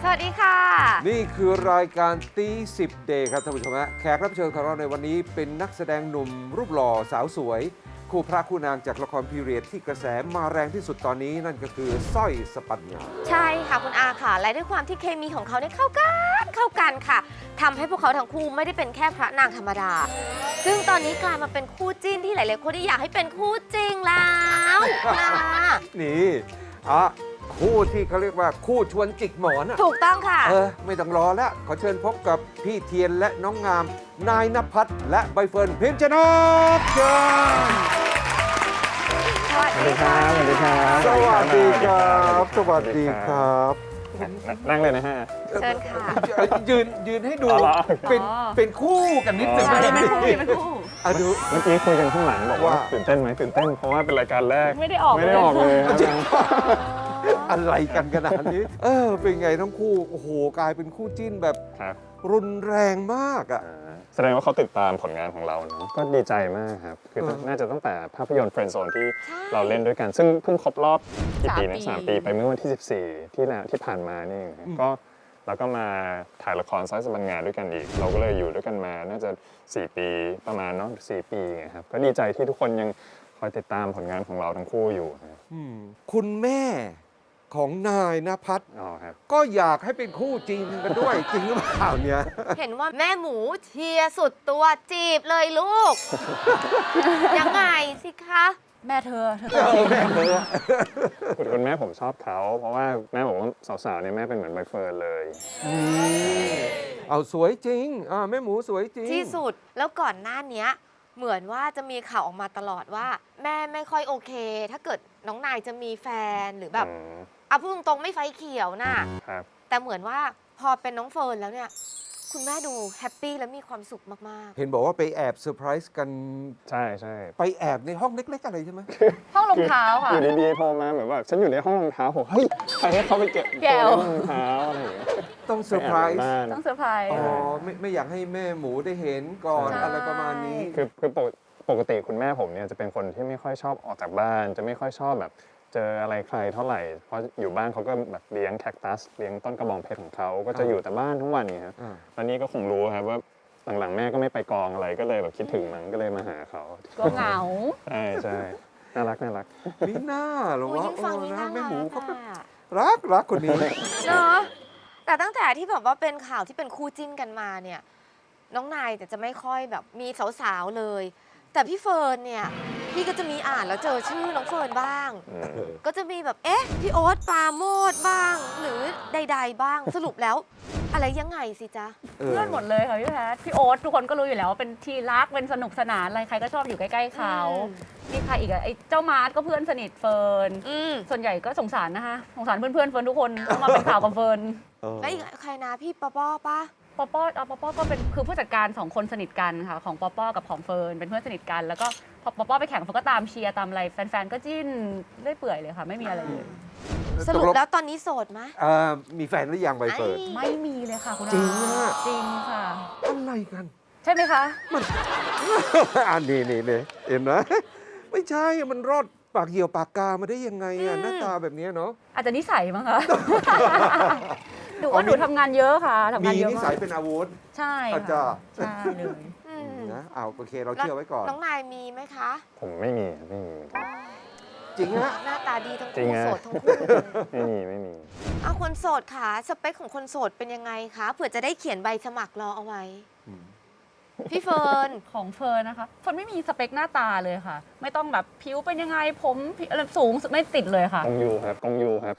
สวัสดีค่ะ นี่คือรายการตีสิบเดย์ครับท่านผู้ชมฮะแขกรับเชิญของเราในวันนี้เป็นนักแสดงหนุ่มรูปหล่อสาวสวย คู่พระคู่นางจากละครพีเรียดที่กระแสมาแรงที่สุดตอนนี้นั่นก็คือสร้อยสปัญญาใช่ค่ะคุณอาค่ะ และด้วยความที่เคมีของเขาเนี่ยเข้ากันเข้ากันค่ะทำให้พวกเขาทั้งคู่ไม่ได้เป็นแค่พระนางธรรมดา ซึ่งตอนนี้กลายมาเป็นคู่จิ้นที่หลาย ๆ คนที่อยากให้เป็นคู่จริงแล้วนะนี่อะ คู่ที่เขาเรียกว่าคู่ชวนจิกหมอนอะถูกต้องค่ะ เออไม่ต้องรอแล้ว ขอเชิญพบกับพี่เทียนและน้องงาม นายนภัสและใบเฟิร์นพิมพ์ชนกเชิญสวัสดีค่ะ สวัสดีครับสวัสดีครับ สวัสดีครับนั่งเลยนะฮะ เชิญค่ะ เอ่อยืนยืนให้ดู อ๋อเหรอ เป็นอ๋อ เป็นคู่กันนิดนึงอ๋อได้ไหมเป็นคู่ อะดู เมื่อกี้คุยกันข้างหลังบอกว่าว่า ตื่นเต้นไหมตื่นเต้นเพราะว่าเป็นรายการแรกไม่ได้ออก ไม่ได้ออกเลยจริง อะไรกันขนาดนี้ เออ เป็นไงทั้งคู่ โอ้โห กลายเป็นคู่จิ้นแบบครับรุนแรงมากอะอ่าแสดงว่าเขาติดตามผลงานของเราเนาะก็ดีใจมากครับ คือเออ น่าจะตั้งแต่ภาพยนตร์เฟรนด์โซนที่ใช่ เราเล่นด้วยกัน ซึ่งเพิ่งครบรอบกี่ปีนะสาสามมปี ปีไปเมื่อวันที่ 14 ที่แล้วที่ผ่านมานี่เองครับก็เราก็มาถ่ายละครซ้อยสบันงานด้วยกันอีก เราก็เลยอยู่ด้วยกันมาน่าจะ 4 ปีประมาณเนาะสี่ปีไงครับก็ดีใจที่ทุกคนยังคอยติดตามผลงานของเราทั้งคู่อยู่ครับ อืมคุณแม่ ของนายนภัสอ๋อครับ ก็อยากให้เป็นคู่จริงกันด้วย จริงหรือเปล่าเนี่ย เห็นว่าแม่หมูเชียร์สุดตัวจีบเลยลูก ยังไงสิคะ แม่เธอเธอเออแม่เธอคุณคุณแม่ผมชอบเขาเพราะว่าแม่บอกว่าสาวๆเนี่ยแม่เป็นเหมือนใบเฟิร์นเลยอืมเอาสวยจริงอ่าแม่หมูสวยจริง ที่สุดแล้วก่อนหน้าเนี้ย เหมือนว่าจะมีข่าวออกมาตลอดว่า แม่ไม่ค่อยโอเค ถ้าเกิดน้องนายจะมีแฟนหรือแบบอืมเอาพูดตรงๆไม่ไฟเขียวน่ะ ครับ แต่เหมือนว่าพอเป็นน้องเฟิร์นแล้วเนี่ย คุณแม่ดูแฮปปี้และมีความสุขมาก เห็นบอกว่าไปแอบเซอร์ไพรส์กันใช่ใช่ไปแอบในห้องเล็ก ๆ อะไรใช่ไหม ห้องรองเท้าค่ะ อยู่ดีๆโทรมาเหมือนว่า ฉันอยู่ในห้องรองเท้าผมเฮ้ยใครให้เขาไปเก็บแก้วตัวในห้องรองเท้าอะไรอย่างเงี้ยต้องเซอร์ไพรส์ปแอบในบ้านต้องเซอร์ไพรส์ อ๋อไม่ไม่อยากให้แม่หมูได้เห็นก่อนใช่ อะไรประมาณนี้ คือคือปกปกติคุณแม่ผมเนี่ยจะเป็นคนที่ไม่ค่อยชอบออกจากบ้าน จะไม่ค่อยชอบแบบ เจออะไรใครเท่าไหร่ เพราะอยู่บ้านเขาก็แบบเลี้ยงแคคตัสเลี้ยงต้นกระบองเพชรของเขาก็จะอ่าอยู่แต่บ้านทั้งวันเนี่ยครับอ่า ตอนนี้ก็คงรู้ครับว่าหลังๆแม่ก็ไม่ไปกองอะไรก็เลยแบบคิดถึงมันก็เลยมาหาเขาก็เหงาใช่ใช่น่ารักน่ารักมีหน้าหๆรออุ้ยว่ายิ่งฟังเออยิ่งนะน่าแม่หมูรัเขากก็อะรักรักคนนี้ เนอะแต่ตั้งแต่ที่แบบว่าเป็นข่าวที่เป็นคู่จิ้นกันมาเนี่ย น้องนายแต่จะไม่ค่อยแบบมีสาวๆเลย แต่พี่เฟิร์นเนี่ย พี่ก็จะมีอ่านแล้วเจอชื่อน้องเฟิร์นบ้าง อืมก็จะมีแบบเอ๊ะพี่โอ๊ตปราโมดบ้าง หรือใด ๆ บ้างสรุปแล้ว อะไรยังไงสิจ๊ะเออเพื่อนหมดเลยค่ะพี่แพทพี่โอ๊ตทุกคนก็รู้อยู่แล้วว่าเป็นที่รักเป็นสนุกสนานอะไรใครก็ชอบอยู่ใกล้ๆเขาอืม มีใครอีกอะไอ้เจ้ามาร์ทก็เพื่อนสนิทเฟิร์นอืมส่วนใหญ่ก็สงสารนะคะสงสารเพื่อนๆเฟิร์นทุกคนต้องมาเป็นข่าวกับเฟิร์น เออแล้วอีกใครนะพี่ปอป้อปะ ปอปอเอาปอปอก็เป็นคือผู้จัดการสองคนสนิทกันค่ะของปอปอกับของเฟิร์นเป็นเพื่อนสนิทกันแล้วก็พอปอปอไปแข่งเฟิร์นก็ตามเชียร์ตามอะไรแฟนๆก็จิ้นเรื่อยเปื่อยเลยค่ะ ไม่มีอะไรเลยสรุปแล้วตอนนี้โสดไหมเอ่อมีแฟนหรือยังใบเฟิร์น ไม่มีเลยค่ะคุณอาจริงอะ จริงค่ะ อะไรกัน ใช่ไหมคะ อันนี้นี่นี่เห็นไหมไม่ใช่อะมันรอดปากเหี่ยวปากกามาได้ยังไงอะหน้าตาแบบเนี้ยเนาะอาจจะนิสัยมั้งคะ หนูอ๋อว่าหนูมีทำงานเยอะค่ะทำมีงานเยอะนิมาสัยกเป็นอาวุธใช่อาจาค่ะรย์ใช่เลย อืมนะเอาโอเคเราเชื่อไว้ก่อน น้องนายมีไหมคะ ผมไม่มีไม่มีเหมือนกันจริงฮะ หน้าตาดีทั้งจริงคู่อะโสดทั้งคู่เลยไม่มีไม่มี เอาคนโสดค่ะ สเปคของคนโสดเป็นยังไงคะเผื่อจะได้เขียนใบสมัครรอเอาไว้อืมพี่เฟิร์น ของเฟิร์นนะคะเฟิร์นไม่มีสเปคหน้าตาเลยค่ะ ไม่ต้องแบบผิวเป็นยังไงผมผิวอะไรสูงไม่ติดเลยค่ะ กงยูครับกงยูครับ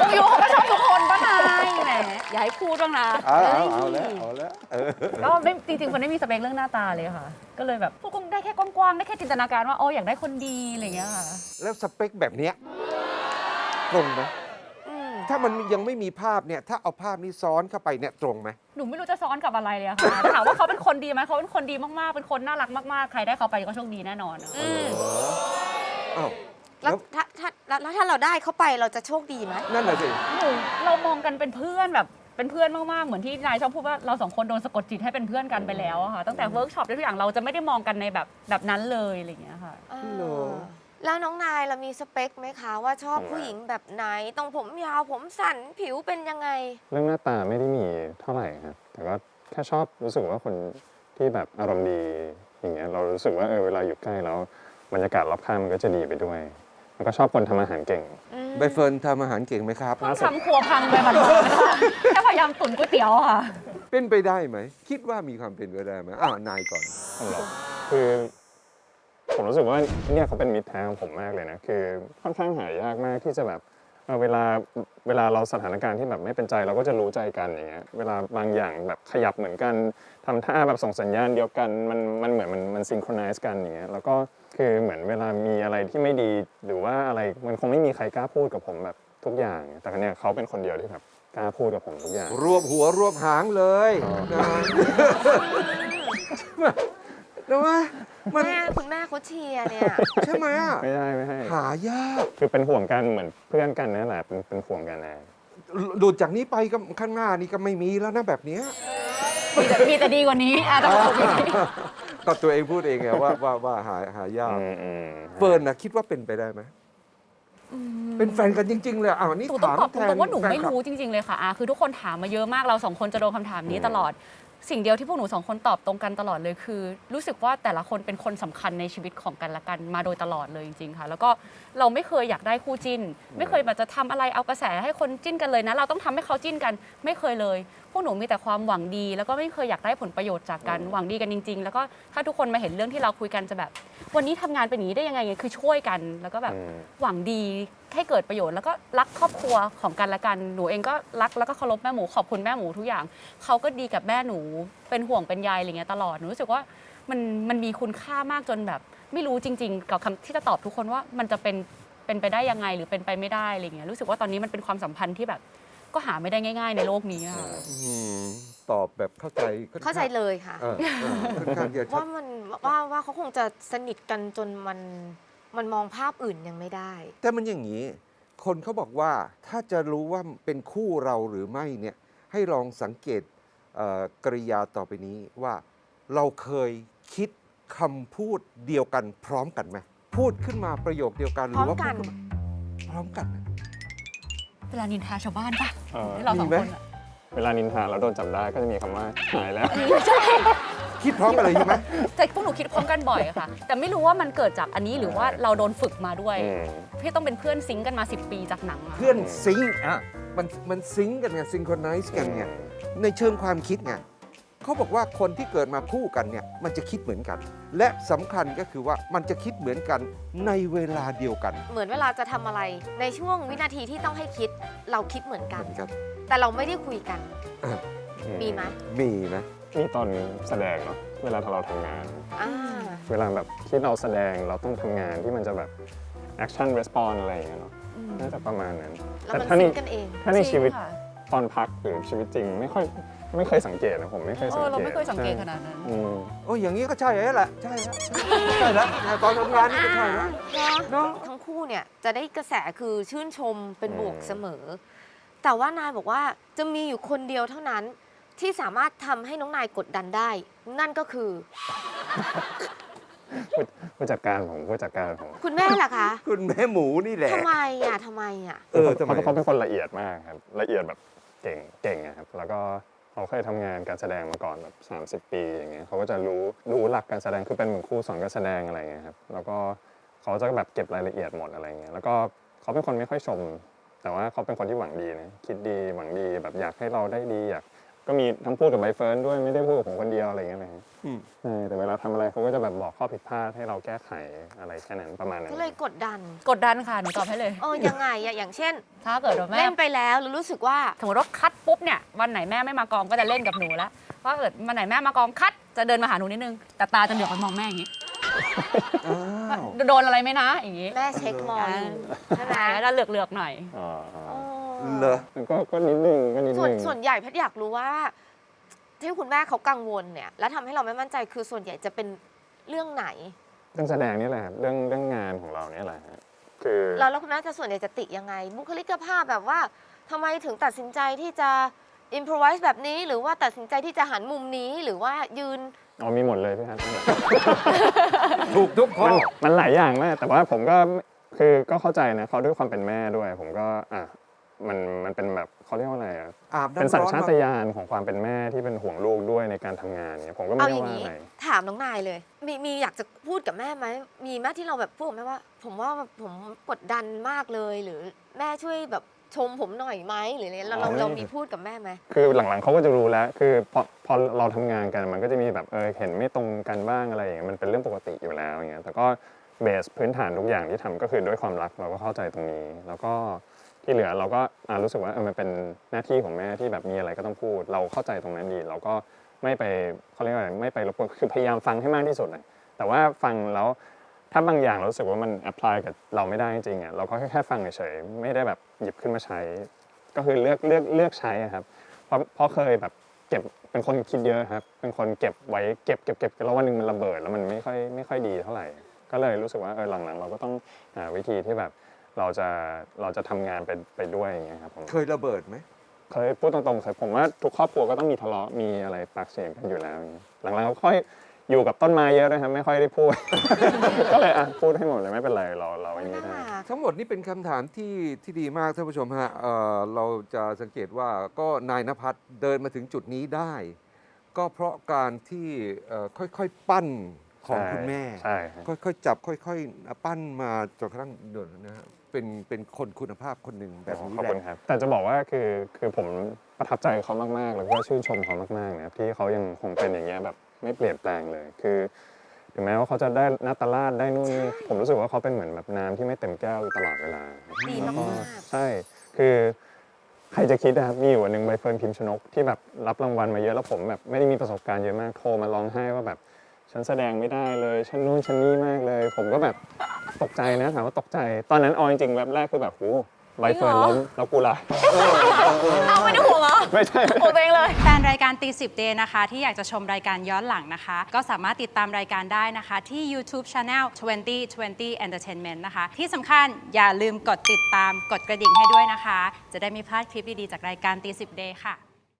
กงยูเขาก็ชอบทุกคนป้านายแหมอย่า ให้พูดบ้างนะเอาเอาเอาแล้วเอาแล้วเออก็ไม่จริงๆเฟิร์นไม่มีสเปคเรื่องหน้าตาเลยค่ะ ก็เลยแบบพูดได้แค่กว้างๆได้แค่จินตนาการว่าโอ้อยากได้คนดีอะไรอย่างเงี้ยค่ะแล้วสเปคแบบเนี้ยตรงไหมอืมถ้ามันยังไม่มีภาพเนี่ย ถ้าเอาภาพนี้ซ้อนเข้าไปเนี่ยตรงไหมหนูไม่รู้จะซ้อนกับอะไรเลยอะค่ะแต่ถามว่าเขาเป็นคนดีไหมเขาเป็นคนดีมากๆเป็นคนน่ารักมากๆใครได้เขาไปก็โชคดีแน่นอนอะอืมอ้าวแล้แล้ววถ้าถ้าแล้วแล้วถ้าเราได้เขาไปเราจะโชคดีไหมนั่นแหละสิ หนูเรามองกันเป็นเพื่อนแบบ เป็นเพื่อนมากๆ เหมือนที่นายชอบพูดว่าเราสองคนโดนสะกดจิตให้เป็นเพื่อนกันไปแล้วอะค่ะตั้งแต่เวิร์กช็อปทุกอย่างเราจะไม่ได้มองกันในแบบแบบนั้นเลยอะไรอย่างเงี้ยค่ะอ่าเหรอ แล้วน้องนายเรามีสเปคไหมคะ ว่าชอบผมผู้หญิงแบบไหนต้องผมยาวผมสั้นผิวเป็นยังไง เรื่องหน้าตาไม่ได้มีเท่าไหร่ครับแต่ก็แค่ชอบรู้สึกว่าคนที่แบบอารมณ์ดีอย่างเงี้ยเรารู้สึกว่าเออเวลาอยู่ใกล้แล้วบรรยากาศรอบข้างมันก็จะดีไปด้วย แล้วก็ชอบคนทำอาหารเก่งอืมใบเฟิร์นทำอาหารเก่งไหมครับล่าสุดทำครัวพังไปบันๆแค่พยายามตุ๋นก๋วยเตี๋ยวค่ะ เป็นไปได้ไหม คิดว่ามีความเป็นไปได้ไหมอ่านายก่อนสำหรับคือผมรู้สึกว่าเนี่ยเขาเป็นมิตรแท้ของผมมากเลยนะ คือค่อนข้างหายากมากที่จะแบบเออเวลาเวลาเราสถานการณ์ที่แบบไม่เป็นใจเราก็จะรู้ใจกันอย่างเงี้ยเวลาบางอย่างแบบขยับเหมือนกันทำท่าแบบส่งสัญญาณเดียวกันมันมันเหมือนมันมันซิงโครไนซ์กันอย่างเงี้ยแล้วก็ คือเหมือนเวลามีอะไรที่ไม่ดีหรือว่าอะไรมันคงไม่มีใครกล้าพูดกับผมแบบทุกอย่าง แต่เนี่ยเขาเป็นคนเดียวที่แบบกล้าพูดกับผมทุกอย่าง รวบหัวรวบหางเลยอ๋อนะนะว่ามันแม่คุณแม่เขาเชียร์เนี่ย ใช่ไหมอะไม่ได้ไม่ให้หายากคือเป็นห่วงกันเหมือนเพื่อนกันนั่นแหละเป็นเป็นห่วงกันนะดูจากนี้ไปก็ข้างหน้านี่ก็ไม่มีแล้วนะแบบเนี้ย มีแต่มีแต่ดีกว่านี้อะแต่บอกอย่างนี้ ก็ตัวเองพูดเองไงว่าว่าว่าหาหายากอืมอืมเฟิร์นนะคิดว่าเป็นไปได้ไหมเป็นแฟนกันจริง ๆ เลยอ้าวนี่หนูต้องถามตอบแทตรนงๆว่าหนูไม่แฟคบรู้จริง ๆ เลยค่ะอาคือทุกคนถามมาเยอะมากเราสองคนจะโดนคำถามนี้ตลอด สิ่งเดียวที่พวกหนูสองคนตอบตรงกันตลอดเลยคือ รู้สึกว่าแต่ละคนเป็นคนสำคัญในชีวิตของกันและกันมาโดยตลอดเลยจริง ๆ ค่ะ แล้วก็เราไม่เคยอยากได้คู่จิ้น ไม่เคยแบบจะทำอะไรเอากระแสให้คนจิ้นกันเลยนะ เราต้องทำให้เขาจิ้นกันไม่เคยเลยพ วกหนูมีแต่ความหวังดี แล้วก็ไม่เคยอยากได้ผลประโยชน์จากกันหวังดีกันจริง ๆ แล้วก็ถ้าทุกคนมาเห็นเรื่องที่เราคุยกันจะแบบ วันนี้ทำงานเป็นอย่างนี้ได้ยังไงเนี่ยคือช่วยกัน แล้วก็แบบอืม หวังดีให้เกิดประโยชน์ แล้วก็รักครอบครัวของกันและกันหนูเองก็รักแล้วก็เคารพแม่หมูขอบคุณแม่หมูทุกอย่างเขาก็ดีกับแม่หนูเป็นห่วงเป็นใยอะไรเงี้ยตลอดหนูรู้สึกว่ามันมันมีคุณค่ามากจนแบบ ไม่รู้จริง ๆ กับคำที่จะตอบทุกคนว่ามันจะเป็นเป็นไปได้ยังไงหรือเป็นไปไม่ได้อะไรเงี้ยรู้สึกว่าตอนนี้มันเป็นความสัมพันธ์ที่แบบ ก็หาไม่ได้ง่ายๆในโลกนี้อะอืมตอบแบบเข้าใจค่อนข้งเข้าใจเลยค่ะ เออเออค่อนข้างจะชัว่าด มันว่าว่าเขาคงจะสนิทกันจนมันมันมองภาพอื่นยังไม่ได้ แต่มันอย่างนี้ คนเขาบอกว่าถ้าจะรู้ว่าเป็นคู่เราหรือไม่เนี่ย ให้ลองสังเกตเอ่อกริยาต่อไปนี้ว่าเราเคยคิดคำพูดเดียวกันพร้อมกันไหมพูดขึ้นมาประโยคเดียวกันหรือว่าพร้อมกันพูดขึ้นมาพร้อมกันนะ เวลานินทาชาวบ้านปะเออที่เราสองมีไหมคนอะเวลานินทาแล้วโดนจับได้ก็จะมีคำว่าหายแล้วคิดพร้อมกันเลยใช่ไหมแต่พวกหนูคิดพร้อมกันบ่อยอะค่ะ แต่ไม่รู้ว่ามันเกิดจากอันนี้หรือว่าเราโดนฝึกมาด้วย อืม พี่ต้องเป็นเพื่อนซิงค์กันมา 10 ปีจากหนังอะเพื่อนซิงค์อะมันมันซิงค์กันไงซิงโครไนซ์กันไงในเชิงความคิดไง เขาบอกว่าคนที่เกิดมาคู่กันเนี่ยมันจะคิดเหมือนกัน และสำคัญก็คือว่ามันจะคิดเหมือนกันในเวลาเดียวกัน เหมือนเวลาจะทำอะไรในช่วงวินาทีที่ต้องให้คิดเราคิดเหมือนกันเหมือนกัน แต่เราไม่ได้คุยกันมีไหมมีนะนี่ตอนแสดงเนาะเวลาเราทำงานอ่าเวลาแบบที่เราแสดงเราต้องทำงานที่มันจะแบบ action response อะไรอย่างเงี้ยเนาะอืมน่าจะประมาณนั้นแล้วแต่มันถ้าซิในงค์กันเองถ้าในชีวิตจริงค่ะตอนพักหรือชีวิตจริงไม่ค่อย ไม่เคยสังเกตนะผมไม่เคยเอสังอเกตเราไม่เคยสังเกตขใช่นาดนั้นอืมโอ้ยอย่างนี้ก็ใช่แล้วแหละใช่แล้วใช่แล้วตอนทำงานนี่ก็ใช่แล้วเนาะเนาะทั้งคู่เนี่ยจะได้กระแสคือชื่นชมเป็นบวกอืมเสมอ แต่ว่านายบอกว่าจะมีอยู่คนเดียวเท่านั้นที่สามารถทำให้น้องนายกดดันได้ นั่นก็คือผู้ผู้จัดการผมผู้จัดการผมคุณแม่ล่ะคะคุณแม่หมูนี่แหละทำไมอะทำไมอะเออทำไมเขาเขาเป็นคนละเอียดมากครับละเอียดแบบเก่งเก่งอะครับแล้วก็ เขาเคยทำงานการแสดงมาก่อนแบบ30 ปีอย่างเงี้ยเขาก็จะรู้รู้หลักการแสดงคือเป็นเหมือนครูสอนการแสดงอะไรเงี้ยครับแล้วก็เขาจะแบบเก็บรายละเอียดหมดอะไรเงี้ยแล้วก็เขาเป็นคนไม่ค่อยชม แต่ว่าเขาเป็นคนที่หวังดีนะคิดดีหวังดีแบบอยากให้เราได้ดีอยาก ก็มีทั้งพูดกับใบเฟิร์นด้วยไม่ได้พูดกับผมคนเดียวอะไรเงี้ยนะฮะอืม ใช่แต่เวลาทำอะไรเขาก็จะแบบบอกข้อผิดพลาดให้เราแก้ไขอะไรแค่นั้นประมาณนั้น ก็เลยกดดันกดดันค่ะหนูตอบให้เลย เออยังไงอะอย่างเช่น ถ้าเกิดว่าแม่เล่นไปแล้วแล้วรู้สึกว่า สมมติว่าคัดปุ๊บเนี่ยวันไหนแม่ไม่มากองก็จะเล่นกับหนูแล้วว่าเกิดวันไหนแม่มากองคัดจะเดินมาหาหนูนิดนึงแต่ตาจะเหลือบไปมองแม่อย่างนี้อ้าวโดนอะไรไหมนะอย่างนี้แม่เช็คมองอยู่ใช่ไหมแล้วจะเหลือกๆหน่อย อ๋ออ๋ออ๋อ เหรอ ก็ก็นิดนึงก็นิดส่วนนึงส่วนใหญ่แพทย์อยากรู้ว่า ที่คุณแม่เขากังวลเนี่ย แล้วทำให้เราไม่มั่นใจคือส่วนใหญ่จะเป็นเรื่องไหน เรื่องแสดงนี่แหละครับเรื่องเรื่องงานของเราเนี่ยแหละฮะคือแล้วแล้วคุณแม่จะส่วนใหญ่จะติยังไง บุคลิกภาพแบบว่าทำไมถึงตัดสินใจที่จะอินพรไวส์แบบนี้ หรือว่าตัดสินใจที่จะหันมุมนี้หรือว่ายืน อ๋อมีหมดเลยพี่ฮัทถูกทุกข้อ มันมันหลายอย่างมากแต่ว่าผมก็คือก็เข้าใจนะเขาด้วยความเป็นแม่ด้วย ผมก็อะ มันมันเป็นแบบเขาเรียกว่าอะไรอะอาบเป็นน้ำสัญร้อนชามาตญาณของความเป็นแม่ที่เป็นห่วงลูกด้วยในการทำงานเนี่ยผมก็ไม่เอาได้อย่างว่านี้ อะไร ถามน้องนายเลย มีมีอยากจะพูดกับแม่ไหม มีแม่ที่เราแบบพูดกับแม่ว่า ผมว่าผมกดดันมากเลย หรือแม่ช่วยแบบชมผมหน่อยไหมหรืออะไรเราเราอ๋อไม่เรามีพูดกับแม่ไหม คือหลังๆเขาก็จะรู้แล้ว คือพอพอเราทำงานกันมันก็จะมีแบบเออเห็นไม่ตรงกันบ้างอะไรอย่างเงี้ยมันเป็นเรื่องปกติอยู่แล้วอย่างเงี้ยแต่ก็เบสพื้นฐานทุกอย่างที่ทำก็คือด้วยความรักเราก็เข้าใจตรงนี้ แล้วก็ ที่เหลือเราก็รู้สึกว่ามันเป็นหน้าที่ของแม่ที่แบบมีอะไรก็ต้องพูด เราเข้าใจตรงนั้นดี เราก็ไม่ไปเขาเรียกว่าอะไรไม่ไปรบกวนคือพยายามฟังให้มากที่สุดเลยแต่ว่าฟังแล้วถ้าบางอย่างเราสึกว่ามันแอพพลายกับเราไม่ได้จริงๆอะเราก็แค่ฟังเฉยๆไม่ได้แบบหยิบขึ้นมาใช้ ก็คือเลือกเลือกเลือกใช้อะครับเพราะเพราะเคยแบบเก็บเป็นคนคิดเยอะครับ เป็นคนเก็บไว้เก็บเก็บเก็บแล้ววันหนึ่งมันระเบิดแล้วมันไม่ค่อยไม่ค่อยดีเท่าไหร่ ก็เลยรู้สึกว่าเออหลังๆ เราก็ต้องหาวิธีที่แบบ เราจะเราจะทำงานไปไปด้วยอย่างเงี้ยครับผมเคยระเบิดไหม เคยพูดตรงๆเคยผมว่าทุกครอบครัวก็ต้องมีทะเลาะมีอะไรปากเสียงกันอยู่แล้วอย่างเงี้ยหลังๆเราค่อยอยู่กับต้นไม้เยอะด้วยครับ ไม่ค่อยได้พูด ก็เลยอะพูดให้หมดเลยไม่เป็นไรเราเราอันนี้น่าได้รักทั้งหมดนี่เป็นคำถามที่ที่ดีมากท่านผู้ชมฮะเอ่อเราจะสังเกตว่าก็นายนภัสเดินมาถึงจุดนี้ได้ ก็เพราะการที่เอ่อค่อยๆปั้นของคุณแม่ ใช่ครับ ค่อยๆจับค่อยๆปั้นมาจนกระทั่งเดินนะฮะ เป็นเป็นคนคุณภาพคนหนึ่งแบบนี้ขอบแหคุณละครับ แต่จะบอกว่าคือคือผมประทับใจเขามากๆ แล้วก็ชื่นชมเขามากๆนะครับที่เขายังคงเป็นอย่างเงี้ยแบบไม่เปลี่ยนแปลงเลย คือ ถึงแม้ว่าเขาจะได้นาตาลาดได้นู่นนี่ผมรู้สึกว่าเขาเป็นเหมือนแบบน้ำที่ไม่เต็มแก้วอยู่ตลอดเวลาครับดีแล้วก็มากใช่ คือใครจะคิดนะครับมีอยู่วันหนึ่งใบเฟิร์นพิมพ์ชนกที่แบบรับรางวัลมาเยอะแล้วผมแบบไม่ได้มีประสบการณ์เยอะมากโทรมาร้องไห้ว่าแบบฉันแสดงไม่ได้เลยฉันนู่นฉันนี่มากเลย ผมก็แบบ ตกใจนะถามว่าตกใจ ตอนนั้นเอาจริงๆแบบแรกคือแบบโหใบเฟิร์นล้มแล้วกูล่ะ เอาไม่ได้ห่วงเหรอไม่ใช่ห่วงตัวเองเลย แฟนรายการตีสิบเดนะคะ ที่อยากจะชมรายการย้อนหลังนะคะ ก็สามารถติดตามรายการได้นะคะ ที่ YouTube Channel 2020 Entertainment นะคะ ที่สำคัญอย่าลืมกดติดตามกดกระดิ่งให้ด้วยนะคะ จะได้ไม่พลาดคลิปดี ๆ จากรายการตีสิบเดค่ะ